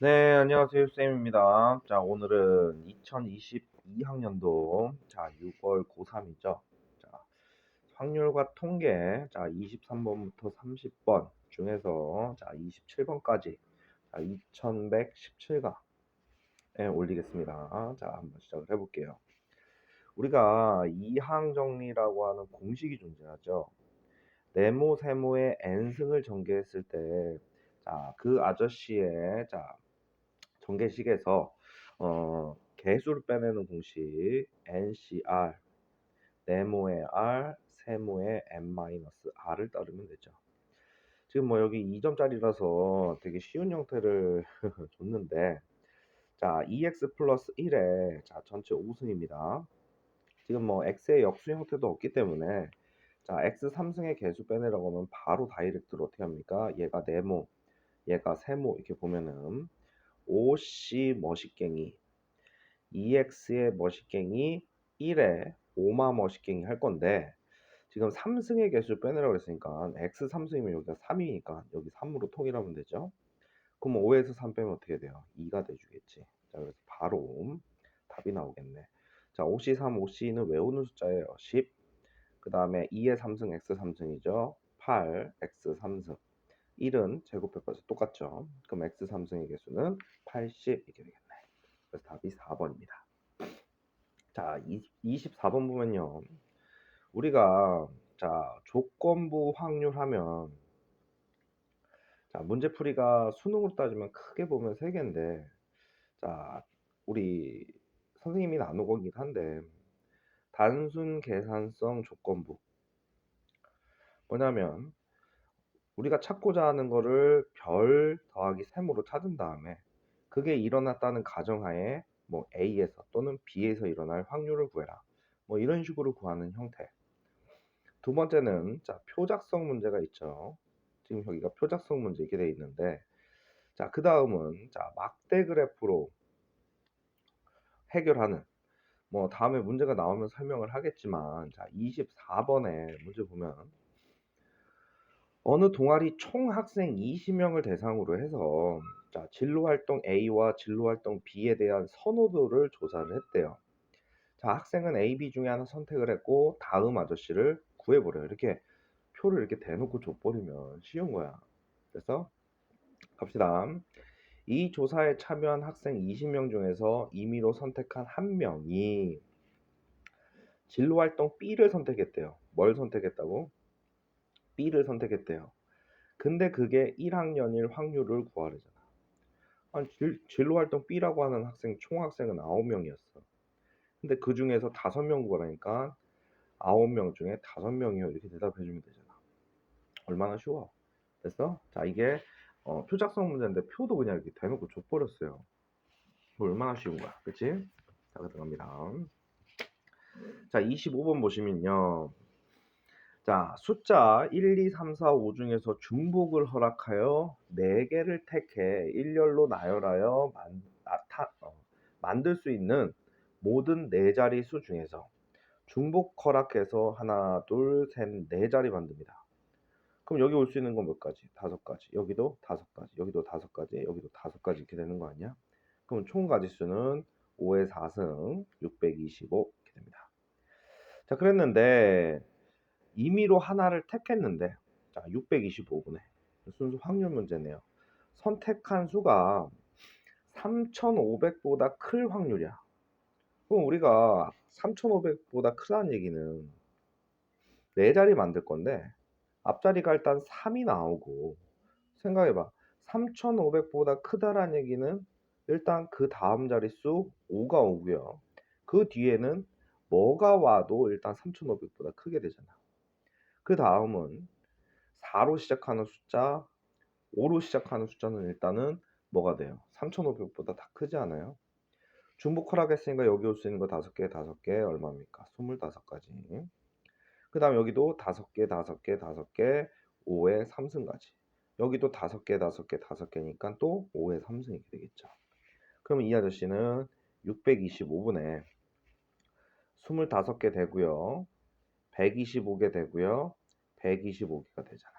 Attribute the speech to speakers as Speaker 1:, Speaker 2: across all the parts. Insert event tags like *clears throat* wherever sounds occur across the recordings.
Speaker 1: 네, 안녕하세요. 쌤입니다. 자, 오늘은 2022학년도 자, 6월 고3이죠. 자, 확률과 통계 자, 23번부터 30번 중에서 자, 27번까지 자, 2117강에 올리겠습니다. 자, 한번 시작을 해 볼게요. 우리가 이항 정리라고 하는 공식이 존재하죠. 네모, 세모의 n승을 전개했을 때 자, 그 아저씨의 자, 전개식에서 어, 개수를 빼내는 공식 NCR 네모의 R, 세모의 n-r을 따르면 되죠. 지금 뭐 여기 2점짜리라서 되게 쉬운 형태를 *laughs* 줬는데 자 2x 플러스 1에 자 전체 5승입니다. 지금 뭐 x의 역수 형태도 없기 때문에 자 x 3승의 개수 빼내라고 하면 바로 다이렉트로 어떻게 합니까? 얘가 네모, 얘가 세모 이렇게 보면은 5C 머시갱이 2X의 머시갱이 1에 5마 머시갱이 할 건데 지금 3승의 개수를 빼내라고 했으니까 X 3승이면 여기가 3이니까 여기 3으로 통일하면 되죠. 그럼 5에서 3 빼면 어떻게 돼요? 2가 돼주겠지. 자, 그래서 바로 답이 나오겠네. 자, 5C 3, 5C는 외우는 숫자예요. 10. 그 다음에 2의 3승 X 3승이죠. 8, X 3승. 1은 제곱해봐서 똑같죠. 그럼 x 3승의 개수는 80 이렇게 되겠네. 그래서 답이 4번입니다. 자, 24번 보면요. 우리가 자 조건부 확률하면 자 문제풀이가 수능으로 따지면 크게 보면 3개인데 자 우리 선생님이 나누거긴 한데 단순 계산성 조건부 뭐냐면 우리가 찾고자 하는 거를 별 더하기 셈으로 찾은 다음에 그게 일어났다는 가정하에 뭐 A에서 또는 B에서 일어날 확률을 구해라. 뭐 이런 식으로 구하는 형태. 두 번째는 자 표작성 문제가 있죠. 지금 여기가 표작성 문제 이렇게 돼 있는데 자 그 다음은 자 막대 그래프로 해결하는 뭐 다음에 문제가 나오면 설명을 하겠지만 자 24번에 문제 보면 어느 동아리 총 학생 20명을 대상으로 해서 자, 진로 활동 A와 진로 활동 B에 대한 선호도를 조사를 했대요. 자, 학생은 A, B 중에 하나 선택을 했고 다음 아저씨를 구해보래요. 이렇게 표를 이렇게 대놓고 줘버리면 쉬운 거야. 그래서 갑시다. 이 조사에 참여한 학생 20명 중에서 임의로 선택한 한 명이 진로 활동 B를 선택했대요. 뭘 선택했다고? B를 선택했대요. 근데 그게 1학년일 확률을 구하래잖아. 아니, 진로 활동 B라고 하는 학생 총 학생은 9명이었어. 근데 그 중에서 5명 구하라니까 9명 중에 5명이요. 이렇게 대답해 주면 되잖아. 얼마나 쉬워. 됐어? 자, 이게 어, 표작성 문제인데 표도 그냥 이렇게 대놓고 줘버렸어요. 얼마나 쉬운 거야. 그치? 자, 들어갑니다. 자, 25번 보시면요. 자, 숫자 1, 2, 3, 4, 5 중에서 중복을 허락하여 4개를 택해 일렬로 나열하여 만, 나타, 어, 만들 수 있는 모든 4자리 수 중에서 중복 허락해서 하나, 둘, 셋, 네 자리 만듭니다. 그럼 여기 올 수 있는 건 몇 가지? 다섯 가지. 여기도 다섯 가지. 여기도 다섯 가지. 여기도 다섯 가지 이렇게 되는 거 아니야? 그럼 총 가지수는 5의 4승 625 이렇게 됩니다. 자, 그랬는데 임의로 하나를 택했는데 자 625분에 순수 확률 문제네요. 선택한 수가 3,500보다 클 확률이야. 그럼 우리가 3,500보다 크다는 얘기는 네 자리 만들 건데 앞자리가 일단 3이 나오고 생각해봐. 3,500보다 크다라는 얘기는 일단 그 다음 자릿수 5가 오고요. 그 뒤에는 뭐가 와도 일단 3,500보다 크게 되잖아. 그 다음은 4로 시작하는 숫자, 5로 시작하는 숫자는 일단은 뭐가 돼요? 3,500보다 다 크지 않아요? 중복 허락했으니까 여기 올 수 있는 거 5개, 5개 얼마입니까? 25가지. 그 다음 여기도 5개, 5개, 5개, 5에 3승까지. 여기도 5개, 5개, 5개니까 또 5에 3승 이렇게 되겠죠. 그러면 이 아저씨는 625분에 25개 되고요. 125개 되고요. 125개가 되잖아.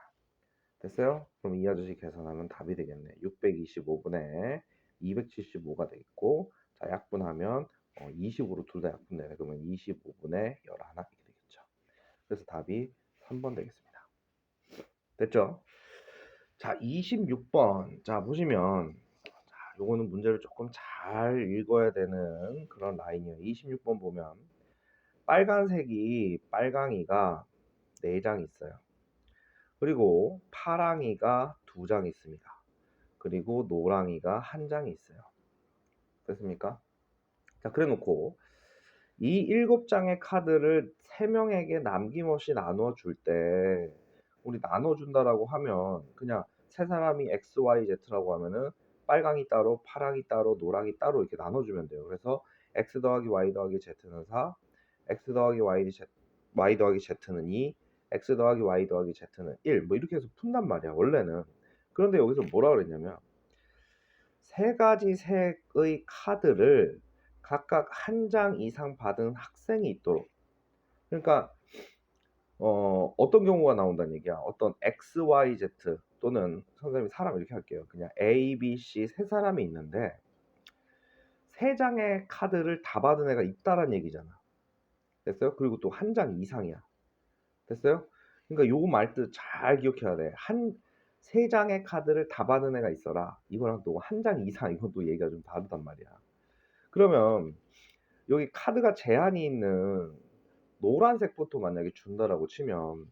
Speaker 1: 됐어요? 그럼 이 아저씨 계산하면 답이 되겠네. 625분에 275가 되겠고 자 약분하면 어, 20으로 둘 다 약분되네. 그러면 25분의 11 이렇게 되겠죠. 그래서 답이 3번 되겠습니다. 됐죠? 자 26번 자 보시면 자 요거는 문제를 조금 잘 읽어야 되는 그런 라인이에요. 26번 보면 빨간색이 빨강이가 4장 있어요. 그리고 파랑이가 2장 있습니다. 그리고 노랑이가 한 장이 있어요. 됐습니까? 자, 그래 놓고 이 일곱 장의 카드를 세 명에게 남김없이 나눠 줄 때 우리 나눠 준다라고 하면 그냥 세 사람이 X, Y, Z라고 하면은 빨강이 따로, 파랑이 따로, 노랑이 따로 이렇게 나눠 주면 돼요. 그래서 X 더하기 Y 더하기 Z는 4, X 더하기 Y, 더하기 Z는 2, X 더하기 Y 더하기 Z는 1. 뭐 이렇게 해서 푼단 말이야. 원래는. 그런데 여기서 뭐라 그랬냐면 세 가지 색의 카드를 각각 한 장 이상 받은 학생이 있도록. 그러니까 어, 어떤 경우가 나온다는 얘기야. 어떤 X, Y, Z 또는 선생님이 사람 이렇게 할게요. 그냥 A, B, C 세 사람이 있는데 세 장의 카드를 다 받은 애가 있다라는 얘기잖아. 됐어요? 그리고 또 한 장 이상이야. 됐어요? 그러니까 요 말뜻 잘 기억해야 돼. 한 세 장의 카드를 다 받은 애가 있어라. 이거랑 또 한 장 이상 *laughs* 이건 또 얘기가 좀 다르단 말이야. 그러면 여기 카드가 제한이 있는 노란색부터 만약에 준다라고 치면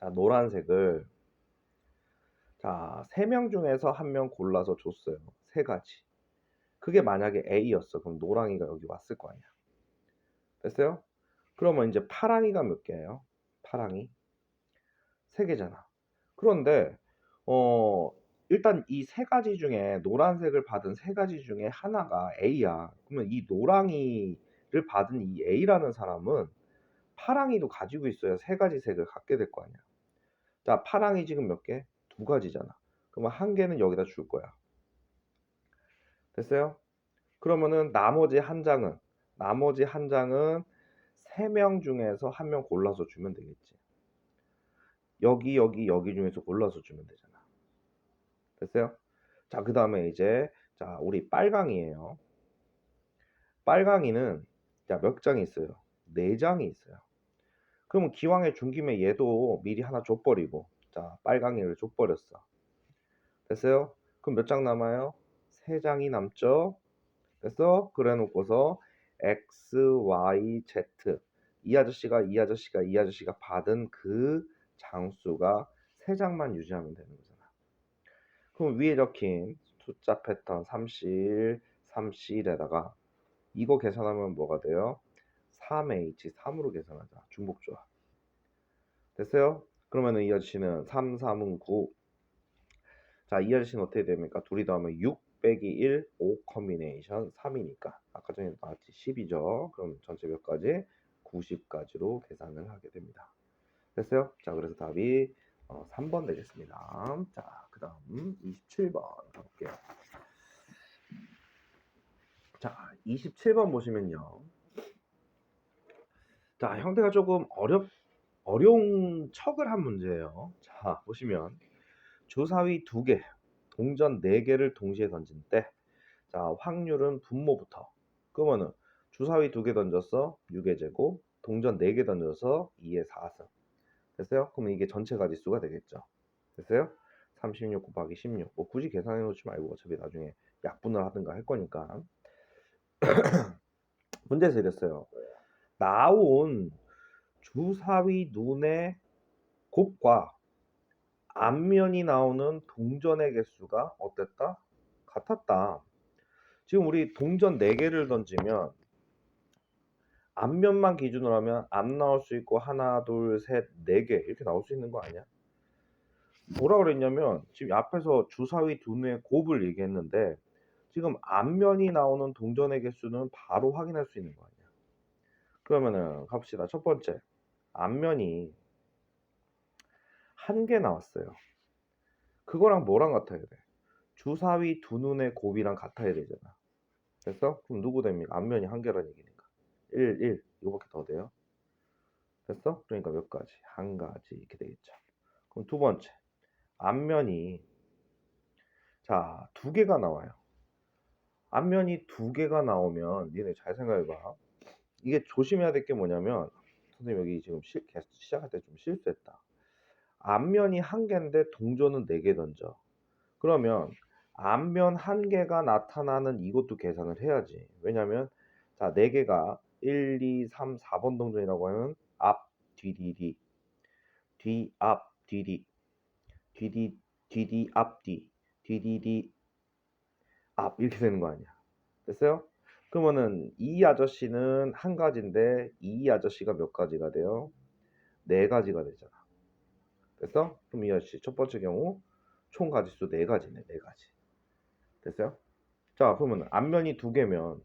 Speaker 1: 자 노란색을 자 세 명 중에서 한 명 골라서 줬어요. 세 가지. 그게 만약에 A였어. 그럼 노랑이가 여기 왔을 거 아니야. 됐어요? 그러면 이제 파랑이가 몇 개예요? 파랑이 세 개잖아. 그런데 어 일단 이 세 가지 중에 노란색을 받은 세 가지 중에 하나가 A야. 그러면 이 노랑이를 받은 이 A라는 사람은 파랑이도 가지고 있어야 세 가지 색을 갖게 될 거 아니야. 자, 파랑이 지금 몇 개? 두 가지잖아. 그러면 한 개는 여기다 줄 거야. 됐어요? 그러면은 나머지 한 장은 나머지 한 장은 세 명 중에서 한 명 골라서 주면 되겠지. 여기 여기 여기 중에서 골라서 주면 되잖아. 됐어요? 자, 그 다음에 이제 자 우리 빨강이에요. 빨강이는 자 몇 장이 있어요? 네 장이 있어요. 그러면 기왕에 준 김에 얘도 미리 하나 줘버리고 자 빨강이를 줘버렸어. 됐어요? 그럼 몇 장 남아요? 세 장이 남죠? 됐어? 그래 놓고서 X, Y, Z 이 아저씨가 이 아저씨가 이 아저씨가 받은 그 장수가 세 장만 유지하면 되는 거잖아. 그럼 위에 적힌 숫자 패턴 31, 31에다가 이거 계산하면 뭐가 돼요? 3H 3으로 계산하자. 중복 조합. 됐어요? 그러면은 이 아저씨는 3, 3은 9. 자, 이 아저씨는 어떻게 됩니까? 둘이 더하면 6 빼기 1, 5 커미네이션 3이니까. 아까 전에 나왔지 10이죠. 그럼 전체 몇 가지? 90까지로 계산을 하게 됩니다. 됐어요? 자, 그래서 답이 어, 3번 되겠습니다. 자, 그 다음 27번 가볼게요. 자, 27번 보시면요. 자, 형태가 조금 어렵, 어려운 척을 한 문제예요. 자, 보시면 주사위 2개, 동전 4개를 동시에 던진 때, 자, 확률은 분모부터. 그러면은 주사위 2개 던졌어, 6의 제곱, 동전 4개 던져서 2의 4승. 됐어요? 그러면 이게 전체 가지수가 되겠죠. 됐어요? 36 곱하기 16. 뭐 굳이 계산해 놓지 말고 어차피 나중에 약분을 하든가 할 거니까. *clears throat* 문제에서 이랬어요. 나온 주사위 눈의 곱과 앞면이 나오는 동전의 개수가 어땠다? 같았다. 지금 우리 동전 4개를 던지면 앞면만 기준으로 하면 앞 나올 수 있고 하나, 둘, 셋, 네 개 이렇게 나올 수 있는 거 아니야? 뭐라 그랬냐면 지금 앞에서 주사위 두뇌 곱을 얘기했는데 지금 앞면이 나오는 동전의 개수는 바로 확인할 수 있는 거 아니야? 그러면은 갑시다. 첫 번째 앞면이 한 개 나왔어요. 그거랑 뭐랑 같아야 돼? 주사위 두 눈의 곱이랑 같아야 되잖아. 됐어? 그럼 누구 됩니까? 앞면이 한 개란 얘기니까. 1, 1 이거밖에 더 돼요. 됐어? 그러니까 몇 가지? 한 가지 이렇게 되겠죠. 그럼 두 번째 앞면이 자 두 개가 나와요. 앞면이 두 개가 나오면 니네 잘 생각해 봐. 이게 조심해야 될 게 뭐냐면 선생님 여기 지금 실, 계속 시작할 때 좀 실수했다. 앞면이 한 개인데 동전은 네 개 던져. 그러면 앞면 한 개가 나타나는 이것도 계산을 해야지. 왜냐면 자, 네 개가 1, 2, 3, 4번 동전이라고 하면 앞, 뒤, 뒤, 뒤. 뒤, 앞, 뒤, 뒤. 뒤, 뒤, 뒤, 뒤, 앞, 뒤. 뒤, 뒤, 뒤, 앞. 이렇게 되는 거 아니야. 됐어요? 그러면은 이 아저씨는 한 가지인데 이 아저씨가 몇 가지가 돼요? 네 가지가 되잖아. 됐어? 그럼 이 아저씨 첫 번째 경우 총 가지수 네 가지네, 네 가지. 됐어요? 자, 그러면 앞면이 두 개면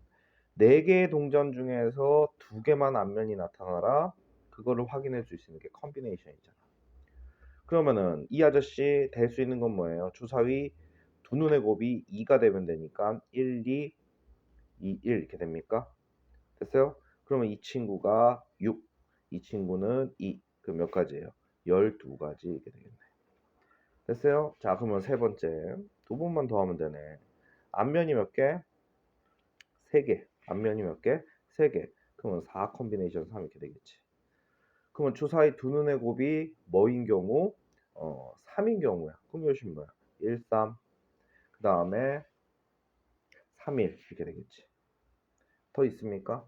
Speaker 1: 네 개의 동전 중에서 두 개만 앞면이 나타나라. 그거를 확인해 줄 수 있는 게 컨비네이션이잖아. 그러면은 이 아저씨 될 수 있는 건 뭐예요? 주사위 두 눈의 곱이 2가 되면 되니까 1, 2, 2, 1 이렇게 됩니까? 됐어요? 그러면 이 친구가 6, 이 친구는 2. 그럼 몇 가지예요? 12가지 이렇게 되겠네. 됐어요? 자, 그러면 세 번째. 두 번만 더 하면 되네. 앞면이 몇 개? 세 개. 앞면이 몇 개? 세 개. 그러면 4 컨비네이션 3 이렇게 되겠지. 그러면 주사위 두 눈의 곱이 뭐인 경우? 어, 3인 경우야. 그럼 요즘 뭐야? 1, 3. 그 다음에 3, 1 이렇게 되겠지. 더 있습니까?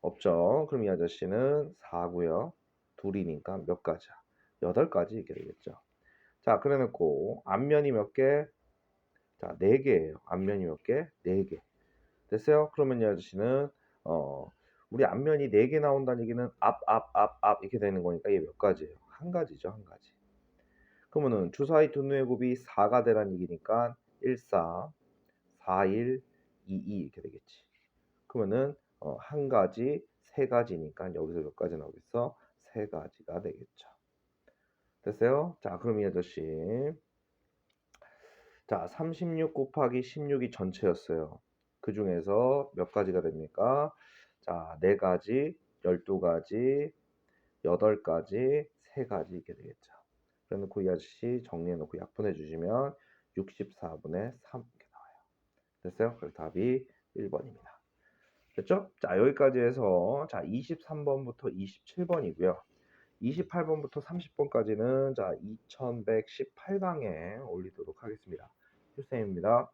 Speaker 1: 없죠. 그럼 이 아저씨는 4고요. 둘이니까 몇 가지야? 8가지 이렇게 되겠죠. 자, 그래 놓고 앞면이 몇 개? 자, 4개예요. 앞면이 몇 개? 4개. 됐어요? 그러면 이 아저씨는 어, 우리 앞면이 4개 나온다는 얘기는 앞, 앞, 앞, 앞 이렇게 되는 거니까 이게 몇 가지예요? 한 가지죠, 한 가지. 그러면은 주사위 두 눈의 곱이 4가 되라는 얘기니까 1, 4, 4, 1, 2, 2 이렇게 되겠지. 그러면은 어, 한 가지, 세 가지니까 여기서 몇 가지 나오겠어? 세 가지가 되겠죠. 됐어요? 자, 그럼 이 아저씨. 자, 36 곱하기 16이 전체였어요. 그 중에서 몇 가지가 됩니까? 자, 네 가지, 12가지, 8가지, 세 가지 이렇게 되겠죠. 그래놓고 이 아저씨 정리해놓고 약분해 주시면 64분의 3 이렇게 나와요. 됐어요? 그래서 답이 1번입니다. 됐죠? 자, 여기까지 해서 자, 23번부터 27번이고요. 28번부터 30번까지는 자, 2118강에 올리도록 하겠습니다. 휴쌤입니다.